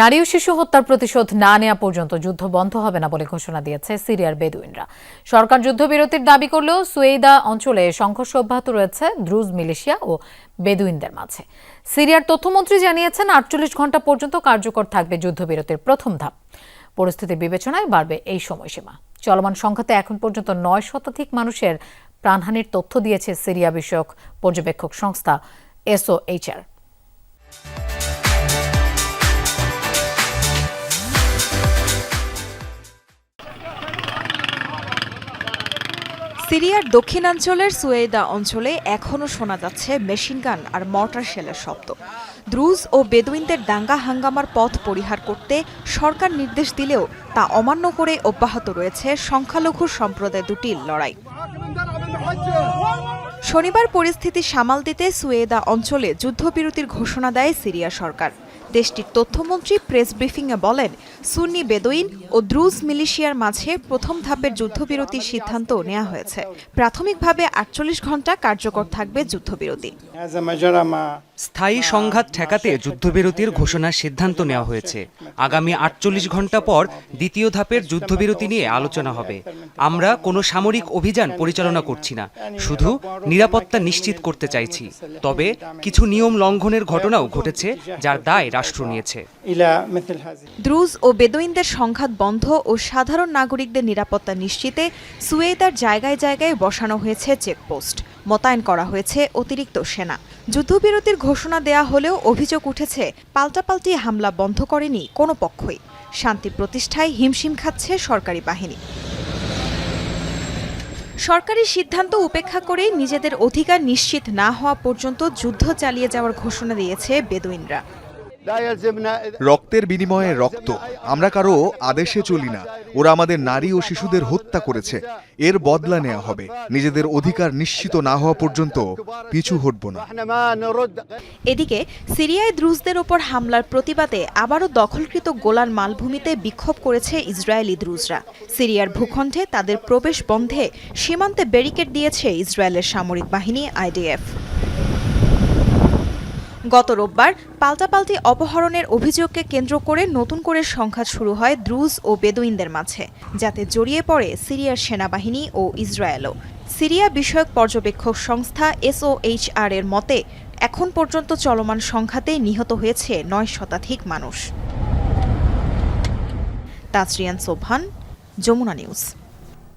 নারী ও শিশু হত্যার প্রতিশোধ না নেওয়া পর্যন্ত যুদ্ধ বন্ধ হবে না বলে ঘোষণা দিয়েছে সিরিয়ার বেদুইনরা। সরকার যুদ্ধবিরতির দাবি করলেও সুয়েদা অঞ্চলে সংঘর্ষ অব্যাহত রয়েছে দ্রুজ মিলিশিয়া ও বেদুইনদের মাঝে। সিরিয়ার তথ্যমন্ত্রী জানিয়েছেন, আটচল্লিশ ঘণ্টা পর্যন্ত কার্যকর থাকবে যুদ্ধবিরতির প্রথম ধাপ। পরিস্থিতি বিবেচনায় বাড়বে এই সময়সীমা। চলমান সংঘাতে এখন পর্যন্ত নয় শতাধিক মানুষের প্রাণহানির তথ্য দিয়েছে সিরিয়া বিষয়ক পর্যবেক্ষক সংস্থা এসওএইচআর। সিরিয়ার দক্ষিণাঞ্চলের সুয়েদা অঞ্চলে এখনও শোনা যাচ্ছে মেশিনগান আর মর্টার শেলের শব্দ। দ্রুজ ও বেদুইনদের দাঙ্গা হাঙ্গামার পথ পরিহার করতে সরকার নির্দেশ দিলেও তা অমান্য করে অব্যাহত রয়েছে সংখ্যালঘু সম্প্রদায় দুটির লড়াই। শনিবার পরিস্থিতি সামাল দিতে সুয়েদা অঞ্চলে যুদ্ধবিরতির ঘোষণা দেয় সিরিয়া সরকার। দেশটির তথ্যমন্ত্রী প্রেস ব্রিফিংয়ে বলেন, সুন্নি বেদইন ও দ্রুজ মিলিশিয়ার মাঝে প্রথম ধাপের যুদ্ধবিরতির সিদ্ধান্ত নেওয়া হয়েছে। প্রাথমিকভাবে আটচল্লিশ ঘণ্টা কার্যকর থাকবে যুদ্ধবিরতি। স্থায়ী সংঘাত ঠেকাতে যুদ্ধবিরতির ঘোষণার সিদ্ধান্ত নেওয়া হয়েছে। আগামী আটচল্লিশ ঘণ্টা পর দ্বিতীয় ধাপের যুদ্ধবিরতি নিয়ে আলোচনা হবে। আমরা কোনো সামরিক অভিযান পরিচালনা করছি না, শুধু নিরাপত্তা নিশ্চিত করতে চাইছি। তবে কিছু নিয়ম লঙ্ঘনের ঘটনাও ঘটেছে, যার দায় রাষ্ট্র নিয়েছে। দ্রুজ ও বেদুইনদের সংঘাত বন্ধ ও সাধারণ নাগরিকদের নিরাপত্তা নিশ্চিতে সুয়েদার জায়গায় জায়গায় বসানো হয়েছে চেকপোস্ট। মোতায়েন করা হয়েছে অতিরিক্ত সেনা। যুদ্ধবিরতির ঘোষণা দেয়া হলেও অভিযোগ উঠেছে পাল্টাপাল্টি হামলা বন্ধ করেনি কোনো পক্ষই। শান্তি প্রতিষ্ঠায় হিমশিম খাচ্ছে সরকারি বাহিনী। সরকারি সিদ্ধান্ত উপেক্ষা করে নিজেদের অধিকার নিশ্চিত না হওয়া পর্যন্ত যুদ্ধ চালিয়ে যাওয়ার ঘোষণা দিয়েছে বেদুইনরা। রক্তের বিনিময়ে রক্ত। আমরা কারও আদেশে চলি না। ওরা আমাদের নারী ও শিশুদের হত্যা করেছে। এর বদলা নেওয়া হবে। নিজেদের অধিকার নিশ্চিত না হওয়া পর্যন্ত পিছু হটব না। এদিকে, সিরিয়ায় দ্রুজদের ওপর হামলার প্রতিবাদে আবারও দখলকৃত গোলান মালভূমিতে বিক্ষোভ করেছে ইসরায়েলি দ্রুজরা। সিরিয়ার ভূখণ্ডে তাদের প্রবেশ বন্ধে সীমান্তে ব্যারিকেড দিয়েছে ইসরায়েলের সামরিক বাহিনী আইডিএফ। গত রোববার পাল্টাপাল্টি অপহরণের অভিযোগকে কেন্দ্র করে নতুন করে সংঘাত শুরু হয় দ্রুজ ও বেদুইনদের মাঝে, যাতে জড়িয়ে পড়ে সিরিয়ার সেনাবাহিনী ও ইসরায়েলও। সিরিয়া বিষয়ক পর্যবেক্ষক সংস্থা এসওএইচআর এর মতে, এখন পর্যন্ত চলমান সংঘাতে নিহত হয়েছে নয় শতাধিক মানুষ। তাসরিয়ান সোভান যমুনা নিউজ।